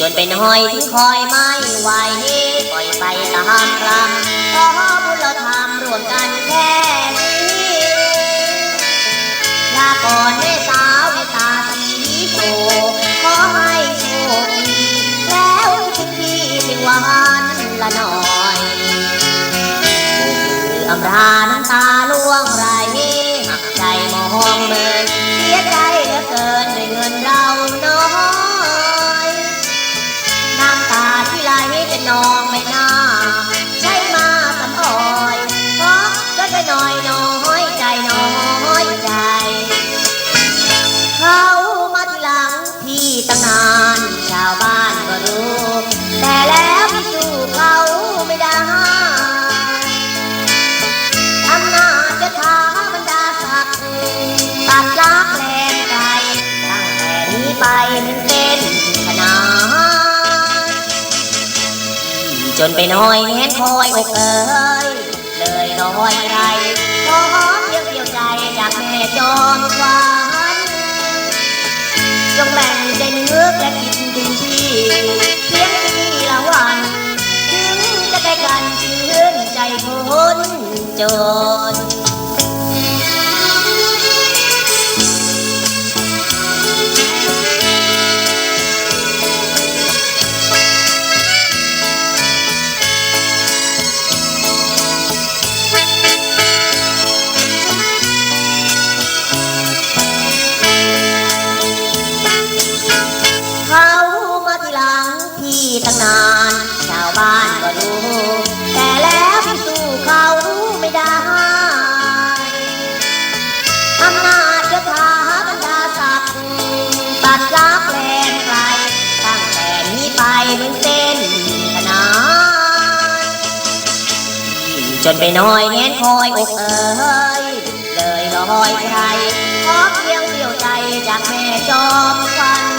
จนเป็นหอยที่คอยไม่ไหวปล่อยไปตามกรรมขอบุญเราทำร่วมกันแค่นี้ลาก่อนแม่สาวแม่ตาสีโสขอให้โชคดีแล้วคิดพี่เป็นวันละหน่อยอำลาน้ำตาล่ว จนไปน้อยแงนคอยอกเอ้ยเลยรอยไรขอเยี่ยวเยี่ยวใจจากแม่จอมควันจงแบ่งใจนึกและคิดถึงที่เพียงทีละวันถึงจะใกล้กันชื่นใจคนจน ตั้งนาน ชาวบ้านก็รู้ แต่แล้วพี่สู้เขาไม่ได้อำนาจยศาบรรดาศักดิ์ตัดลักแลนไกลตั้งแต่นี้ไปเหมือนเส้นขนานจนไปน้อยแงนคอยอกเอ๋ยเลยลอยใครขอเพียงเดียวใจจากแม่จอมควัน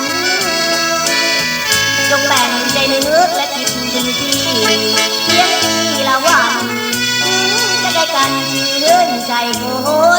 นึกและคิดถึงพี่เพียงทีละวันถึงจะได้กันชื่นใจคนจน